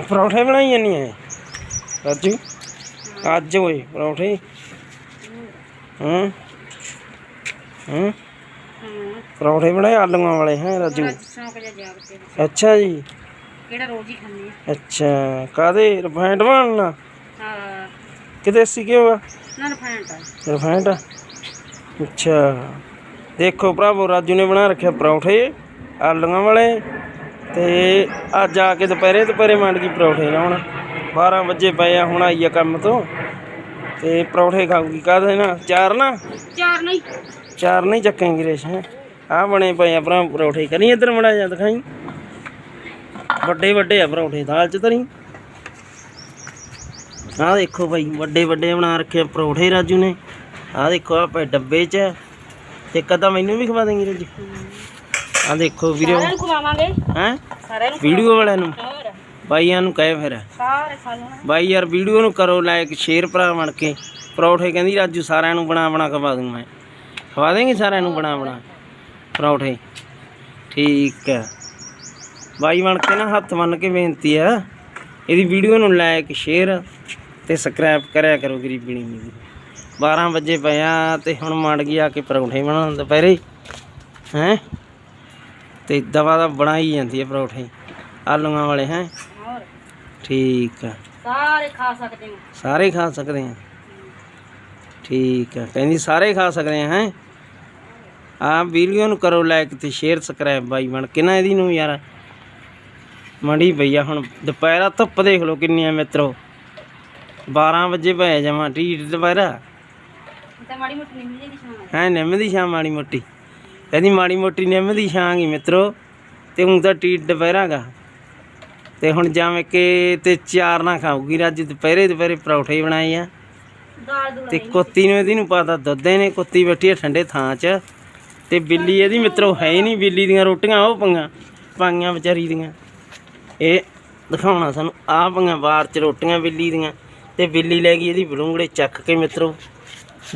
ਪਰੌਂਠੇ ਬਣਾਈ ਜਾਨੀ ਐ ਰਾਜੂ ਅੱਜ ਓਏ ਪਰੌਂਠੇ ਹੂੰ ਹੂੰ ਹਾਂ ਪਰੌਂਠੇ ਬਣਾਏ ਆਲੂਆਂ ਵਾਲੇ ਹੈ ਰਾਜੂ ਅੱਜ ਸ਼ੌਂਕ ਜਿਹਾ ਜਾਗ ਤੇ ਅੱਛਾ ਜੀ ਕਿਹੜਾ ਰੋਜ਼ ਹੀ ਖਾਂਦੇ ਆ ਅੱਛਾ ਕਾਦੇ ਰਿਫਾਈਂਡ ਬਣਨਾ ਹਾਂ ਕਿ ਦੇਸੀ ਘਿਓ ਆ ਨਾ ਰਿਫਾਈਂਡ ਆ ਰਿਫਾਈਂਡ ਆ ਅੱਛਾ ਦੇਖੋ ਭਰਾਵੋ ਰਾਜੂ ਨੇ ਬਣਾ ਰੱਖਿਆ ਪਰੌਂਠੇ ਆਲੂਆਂ ਵਾਲੇ ਤੇ ਅੱਜ ਆ ਕੇ ਦੁਪਹਿਰੇ ਦੁਪਹਿਰੇ ਮੰਡ ਗਈ ਪਰੌਂਠੇ ਲਾਉਣ। 12 ਵਜੇ ਪਏ ਆ ਹੁਣ ਆਈ ਆ ਕੰਮ ਤੋਂ। ਤੇ ਪਰੌਂਠੇ ਖਾਊਗੀ ਕਾਹਦੇ ਨਾ ਚਾਰ ਨਾ? ਚਾਰ ਨਹੀਂ। ਚਾਰ ਨਹੀਂ ਚੱਕੇਂਗੇ ਰੇਸ਼ ਹੈ ਆ ਬਣੇ ਪਏ ਆ ਭਰਾ ਪਰੌਠੇ ਕਰੀ ਇੱਧਰ ਮੜਾ ਜਾ ਦਿਖਾਈ। ਵੱਡੇ ਵੱਡੇ ਆ ਪਰੌਠੇ ਦਾਲ ਚ ਤਰੀ ਆਹ ਦੇਖੋ ਭਾਈ ਵੱਡੇ ਵੱਡੇ ਬਣਾ ਰੱਖੇ ਆ ਪਰੌਠੇ ਰਾਜੂ ਨੇ। ਆਹ ਦੇਖੋ ਆ ਪਏ ਡੱਬੇ ਚ। ਤੇ ਕਦਾ ਮੈਨੂੰ ਵੀ ਖਵਾ ਦੇਂਗੇ ਰਾਜੂ। ਆਹ ਦੇਖੋ ਵੀਰੋ ਸਾਰਿਆਂ ਨੂੰ ਖਵਾਵਾਂਗੇ। ਹੈ? ਸਾਰਿਆਂ ਨੂੰ ਵੀਡੀਓ ਵਾਲਿਆਂ ਨੂੰ। ਬਾਈਆਂ ਨੂੰ ਕਹੇ ਫਿਰ। ਸਾਰੇ ਲੈਣਾ ਬਾਈ ਯਾਰ ਵੀਡੀਓ ਨੂੰ ਕਰੋ ਲਾਈਕ ਸ਼ੇਅਰ ਭਰਾ ਬਣ ਕੇ। ਪਰੌਠੇ ਕਹਿੰਦੀ ਰਾਜੂ ਸਾਰਿਆਂ ਨੂੰ ਬਣਾ ਬਣਾ ਖਵਾ ਦੂੰ ਮੈਂ। ਖਵਾ ਦੇਂਗੇ ਸਾਰਿਆਂ ਨੂੰ ਬਣਾ ਬਣਾ। ਪਰੌਠੇ। ਠੀਕ ਹੈ। ਬਾਈ ਬਣ ਕੇ ਨਾ ਹੱਥ ਬੰਨ ਕੇ ਬੇਨਤੀ ਆ। ਇਹਦੀ ਵੀਡੀਓ ਨੂੰ ਲਾਈਕ ਸ਼ੇਅਰ ਤੇ ਸਬਸਕ੍ਰਾਈਬ ਕਰਿਆ ਕਰੋ ਗਰੀਬੀ ਨਹੀਂ 12 ਵਜੇ ਪਿਆ ਤੇ ਹੁਣ ਮੰਡ ਗਈ ਆ ਕੇ ਪਰੌਂਠੇ ਬਣਾਉਣ ਦੁਪਹਿਰੇ। ਹੈ? ਤੇ ਦਵਾ ਦਾ ਬਣਾਈ ਜਾਂਦੀ ਹੈ ਪਰੌਠੇ। ਆਲੂਆਂ ਵਾਲੇ ਹੈ? ਹੋਰ? ਠੀਕ ਆ। ਸਾਰੇ ਖਾ ਸਕਦੇ ਹੋ। ਸਾਰੇ ਖਾ ਸਕਦੇ ਆ। ਠੀਕ ਆ। ਕਹਿੰਦੀ ਸਾਰੇ ਖਾ ਸਕਦੇ ਆ ਹੈ? ਆ ਵੀਡੀਓ ਨੂੰ ਕਰੋ ਲਾਈਕ ਤੇ ਸ਼ੇਅਰ ਸਬਸਕ੍ਰਾਈਬ ਬਾਈ ਬਣ ਕੇ ਨਾ ਇਹਦੀ ਨੂੰ ਯਾਰ। ਮੰਡੀ ਪਈ ਆ ਹੁਣ ਦੁਪਹਿਰਾ ਧੁੱਪ ਦੇਖ ਲਓ ਕਿੰਨੀ ਆ ਮਿੱਤਰੋ। 12 ਵਜੇ ਪਏ ਜਮਾ ਢੀਠ ਦੁਪਹਿਰਾ। ਤੇ ਮਾੜੀ ਮੋਟੀ ਨਿੰਮੀ ਦੀ ਸ਼ਾਮ ਹੈ ਨਿੰਮ ਦੀ ਛਾਂ ਮਾੜੀ ਮੋਟੀ। ਕਹਿੰਦੀ ਮਾੜੀ ਮੋਟੀ ਨਿੰਮ ਦੀ ਛਾਂ ਗਈ ਮਿੱਤਰੋ ਤੇ ਹੁਣ ਤਾਂ ਢੀਠ ਦੁਪਹਿਰਾ ਗਾ। ਤੇ ਹੁਣ ਜਾਵੇਂ ਕਿ ਤੇ ਚਾਰ ਨਾ ਖਾਊਗੀ ਰੱਜ ਦੁਪਹਿਰੇ ਦੁਪਹਿਰੇ ਪਰੌਠੇ ਬਣਾਏ ਆ। ਤੇ ਕੁੱਤੀ ਨੂੰ ਇਹਦੀ ਨੂੰ ਪਤਾ ਦੁੱਧ ਨੇ ਕੁੱਤੀ ਬੈਠੀ ਹੈ ਠੰਡੇ ਥਾਂ 'ਚ। ਤੇ ਬਿੱਲੀ ਇਹਦੀ ਮਿੱਤਰੋ ਹੈ ਹੀ ਨਹੀਂ ਬਿੱਲੀ ਦੀਆਂ ਰੋਟੀਆਂ ਉਹ ਪੰਗਾ ਪਾਈਆਂ ਵਿਚਾਰੀ ਦੀਆਂ। ਇਹ ਦਿਖਾਉਣਾ ਸਾਨੂੰ ਆ ਪੰਗਾ ਬਾਹਰ 'ਚ ਰੋਟੀਆਂ ਬਿੱਲੀ ਦੀਆਂ। ਤੇ ਬਿੱਲੀ ਲੈ ਗਈ ਇਹਦੀ ਬਲੂੰਗੜੇ ਚੱਕ ਕੇ ਮਿੱਤਰੋ।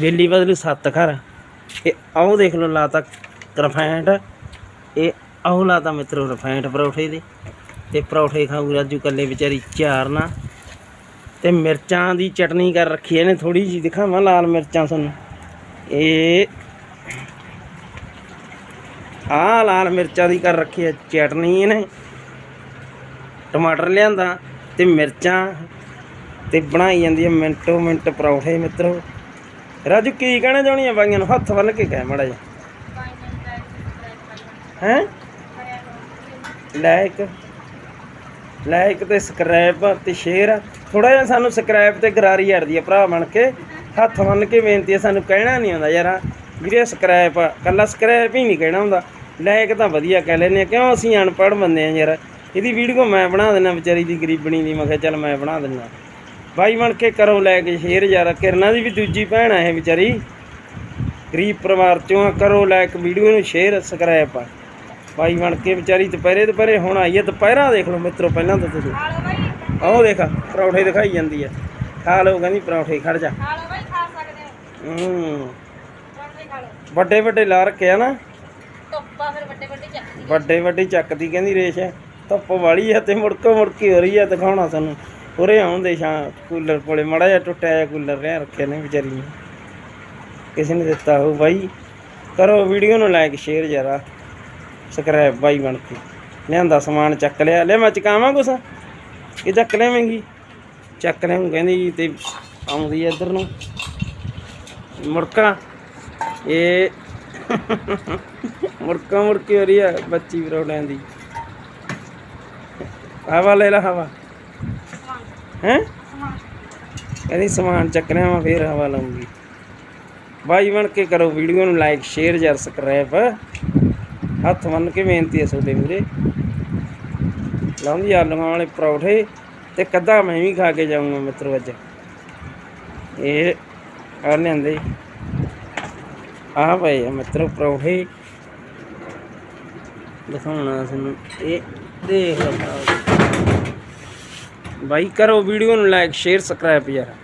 ਬਿੱਲੀ ਬਦਲੂ ਸੱਤ ਘਰ। ਇਹ ਆਹ ਦੇਖ ਲਓ ਲਾਤਾ ਰਫੈਂਟ ਇਹ ਆਹ ਲਾਤਾ ਮਿੱਤਰੋ ਰਫੈਂਟ ਪਰੌਠੇ ਦੇ। ਤੇ ਪਰੌਠੇ ਖਾਊ ਰਾਜੂ ਕੱਲੇ ਵਿਚਾਰੀ ਚਾਰਨਾ ਤੇ ਮਿਰਚਾਂ ਦੀ ਚਟਨੀ ਕਰ ਰੱਖੀ ਇਹਨੇ ਥੋੜੀ ਜੀ ਦਿਖਾਵਾਂ ਲਾਲ ਮਿਰਚਾਂ ਤੁਹਾਨੂੰ। ਇਹ ਆਹ ਲਾਲ ਮਿਰਚਾਂ ਦੀ ਕਰ ਰੱਖੀ ਹੈ ਚਟਨੀ ਇਹਨੇ। ਟਮਾਟਰ ਲਿਆਂਦਾ ਤੇ ਮਿਰਚਾਂ ਤੇ ਬਣਾਈ ਜਾਂਦੀ ਹੈ ਮਿੰਟੋ ਮਿੰਟ ਪਰੌਠੇ ਮਿੱਤਰੋ। ਰਾਜੂ ਕੀ ਕਹਿਣਾ ਚਾਹੁੰਦੀ ਆ ਬਾਈਆਂ ਨੂੰ? ਹੱਥ ਵੱਲ ਕੇ ਕਹਿ ਮੜਾ ਜਾ ਹੈ? ਲਾਈਕ ਲਾਈਕ ਤੇ ਸਬਸਕ੍ਰਾਈਬ ਤੇ ਸ਼ੇਅਰ ਥੋੜਾ ਜਿਹਾ ਸਾਨੂੰ ਸਬਸਕ੍ਰਾਈਬ ਤੇ ਗਰਾਰੀ ਹੜਦੀ ਆ ਭਰਾ ਬਣ ਕੇ। ਹੱਥ ਬੰਨ ਕੇ ਬੇਨਤੀ ਆ ਸਾਨੂੰ ਕਹਿਣਾ ਨਹੀਂ ਆਉਂਦਾ ਯਾਰ। ਵੀਰੇ ਸਬਸਕ੍ਰਾਈਬ ਕੱਲਾ ਸਬਸਕ੍ਰਾਈਬ ਹੀ ਨਹੀਂ ਕਹਿਣਾ ਹੁੰਦਾ। ਲਾਇਕ ਤਾਂ ਵਧੀਆ ਕਹਿ ਲੈਨੇ ਆ ਕਿਉਂ ਅਸੀਂ ਅਨਪੜ੍ਹ ਬੰਦੇ ਆ ਯਾਰ? ਇਹਦੀ ਵੀਡੀਓ ਮੈਂ ਬਣਾ ਦਿੰਦਾ ਵਿਚਾਰੀ ਦੀ ਗਰੀਬਣੀ ਦੀ। ਮੈਂ ਕਿਹਾ ਚੱਲ ਮੈਂ ਬਣਾ ਦਿੰਦਾ। ਬਾਈ ਬਣ ਕੇ ਕਰੋ ਲੈ ਕੇ ਸ਼ੇਅਰ ਯਾਰ। ਕਿਰਨਾ ਦੀ ਵੀ ਦੂਜੀ ਭੈਣ ਆ ਇਹ ਵਿਚਾਰੀ। ਗਰੀਬ ਪਰਿਵਾਰ ਚੋਂ ਆ, ਕਰੋ ਲਾਇਕ ਵੀਡੀਓ ਨੂੰ ਸ਼ੇਅਰ ਸਬਸਕ੍ਰਾਈਬ ਆ। ਬਾਈ ਬਣ ਕੇ ਵਿਚਾਰੀ ਦੁਪਹਿਰੇ ਦੁਪਹਿਰੇ ਹੁਣ ਆਈ ਹੈ ਦੁਪਹਿਰਾ ਦੇਖ ਲਓ ਮਿੱਤਰੋ ਪਹਿਲਾਂ ਤਾਂ ਤੁਸੀਂ। ਆਹ ਦੇਖ ਪਰੌਠੇ ਦਿਖਾਈ ਜਾਂਦੀ ਆ ਖਾ ਲਓ ਕਹਿੰਦੀ ਪਰੌਠੇ ਖੜ ਜਾ। ਖਾ ਲਓ ਬਾਈ ਖਾ ਸਕਦੇ ਹੋ। ਹੂੰ। ਪਰੌਂਠੇ ਖਾ ਲਓ। ਵੱਡੇ ਵੱਡੇ ਲਾ ਰੱਖੇ ਆ ਨਾ। ਧੁੱਪਾ ਫਿਰ ਵੱਡੇ ਵੱਡੇ ਚੱਕਦੀ ਵੱਡੇ ਵੱਡੇ ਚੱਕਦੀ ਕਹਿੰਦੀ ਰੇਸ਼ ਧੁੱਪ ਵਾਲੀ ਆ ਤੇ ਮੁੜਕੋ ਮੁੜਕੀ ਹੋ ਰਹੀ ਆ ਦਿਖਾਉਣਾ ਸਾਨੂੰ। ਉਰੇ ਆਉਂਦੇ ਸ਼ਾਂ ਕੂਲਰ ਕੋਲੇ ਮੜਾ ਜਿਹਾ ਟੁੱਟਿਆ ਜਿਹਾ ਕੂਲਰ ਰਿਆ ਰੱਖਿਆ ਨੇ ਵਿਚਾਰੀ ਕਿਸੇ ਨੇ ਦਿੱਤਾ ਹੋ ਬਾਈ। ਕਰੋ ਵੀਡੀਓ ਨੂੰ ਲਾਈਕ ਸ਼ੇਅਰ ਜਰਾ। ਸਕਰੈਪ ਬਾਈ ਬਣ ਕੇ। ਲਿਆਂਦਾ ਸਮਾਨ, ਚੱਕ ਲਿਆ। ਲੈ ਮੈਂ ਚਕਾਵਾਂ ਕੁਛ? ਇਹ ਚੱਕ ਲਿਆਵੇਂਗੀ। ਚੱਕ ਲਿਆਉਂ ਕਹਿੰਦੀ ਤੇ ਆਉਂਦੀ ਆ ਇੱਧਰ ਨੂੰ। ਮੁੜਕਾ, ਇਹ ਮੁੜਕਾ ਮੁੜਕੀ ਹੋ ਰਹੀ ਆ ਬੱਚੀ ਪਰੌਂਠਿਆਂ ਦੀ। ਹਵਾ ਲੈ ਲਾ ਹਵਾ। ਹੈ? ਕਹਿੰਦੀ ਸਮਾਨ ਚੱਕਣਾ ਵਾ ਫੇਰ ਹਵਾ ਲਾਉਂਗੀ ਬਾਈ ਬਣ ਕੇ ਕਰੋ ਵੀਡੀਓ ਨੂੰ ਲਾਈਕ, ਸ਼ੇਅਰ ਜਰ ਸਬਸਕ੍ਰਾਈਬ ਹੱਥ ਬੰਨ ਕੇ ਬੇਨਤੀ ਹੈ ਤੁਹਾਡੇ ਮੂਰੇ ਲਾਉਂਦੀ ਆਲੂਆਂ ਵਾਲੇ ਪਰੌਠੇ ਤੇ ਕੱਦਾ ਮੈਂ ਵੀ ਖਾ ਕੇ ਜਾਊਂਗਾ ਮਿੱਤਰੋ ਅੱਜ। ਇਹ ਆ ਲਿਆਂਦੇ। ਆ ਪਏ ਮਿੱਤਰੋ ਪਰੌਠੇ। ਦਿਖਾਉਣਾ ਤੁਹਾਨੂੰ। ਇਹ ਦੇਖ ਲਓ ਭਰਾਵੋ। ਬਾਈ, ਕਰੋ ਵੀਡੀਓ ਨੂੰ ਲਾਈਕ, ਸ਼ੇਅਰ, ਸਬਸਕ੍ਰਾਈਬ ਯਾਰ।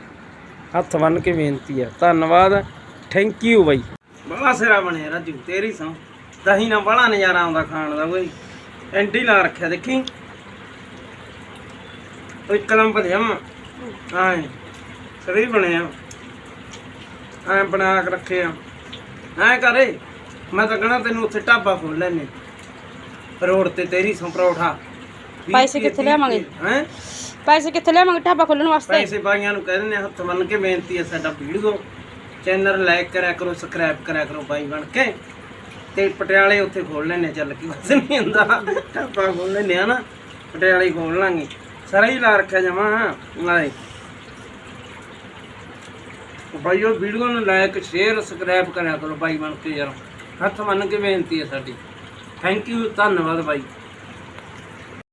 ਹੱਥ ਬੰਨ ਕੇ ਬੇਨਤੀ ਆ। ਧੰਨਵਾਦ। ਥੈਂਕ ਯੂ ਬਾਈ। ਬੜਾ ਸਿਰਾ ਬਣਿਆ ਰਾਜੂ, ਤੇਰੀ ਸੌ ਦਹੀਂ ਨਾਲ ਬੜਾ ਨਜ਼ਾਰਾ ਆਉਂਦਾ ਖਾਣ ਦਾ ਓਏ ਐਂਟੀ ਲਾ ਰੱਖਿਆ ਦੇਖੀ। ਉਹ ਇੱਕ ਨੰਬਰ ਜਮ ਆਏ। ਸਰੀ ਬਣਿਆ ਐ ਬਣਾ ਕੇ ਰੱਖਿਆ ਐ ਕਰੇ ਮੈਂ ਤਾਂ ਕਹਣਾ ਤੈਨੂੰ ਉੱਥੇ ਢਾਬਾ ਖੋਲ ਲੈਨੇ ਰੋਡ ਤੇ ਤੇਰੀ ਸੌ ਪਰੌਠਾ ਪੈਸੇ ਕਿੱਥੇ ਲਿਆਵਾਂਗੇ? ਹੈ? ਪੈਸੇ ਕਿੱਥੇ ਲਿਆਵਾਂਗੇ ਢਾਬਾ ਖੋਲਣ ਵਾਸਤੇ? ਪੈਸੇ ਬਾਈਆਂ ਨੂੰ ਕਹਿ ਦਿੰਦੇ ਆ, ਹੱਥ ਮੰਨ ਕੇ ਬੇਨਤੀ ਹੈ ਸਾਡਾ ਵੀਡੀਓ। ਚੈਨਲ ਲਾਈਕ ਕਰਿਆ ਕਰੋ ਸਬਸਕ੍ਰਾਈਬ ਕਰਿਆ ਕਰੋ ਬਾਈ ਬਣ ਕੇ। ਤੇ ਪਟਿਆਲੇ ਉੱਥੇ ਖੋਲ ਲੈਣੇ ਚੱਲ ਕੇ ਕੁਛ ਨਹੀਂ ਹੁੰਦਾ। ਢਾਬਾ ਖੋਲ ਲੈਣੇ ਆ ਨਾ, ਪਟਿਆਲੇ ਖੋਲ ਲਾਂਗੇ। ਸਾਰਾ ਹੀ ਲਾ ਰੱਖਿਆ ਜਮਾ। ਲਾਏ ਬਾਈ, ਉਹ ਵੀਡੀਓ ਨੂੰ ਲਾਈਕ ਸ਼ੇਅਰ ਸਬਸਕ੍ਰਾਈਬ ਕਰਿਆ ਕਰੋ ਬਾਈ ਬਣ ਕੇ ਯਾਰ। ਹੱਥ ਮੰਨ ਕੇ ਬੇਨਤੀ ਹੈ ਸਾਡੀ। ਥੈਂਕ ਯੂ ਧੰਨਵਾਦ ਬਾਈ।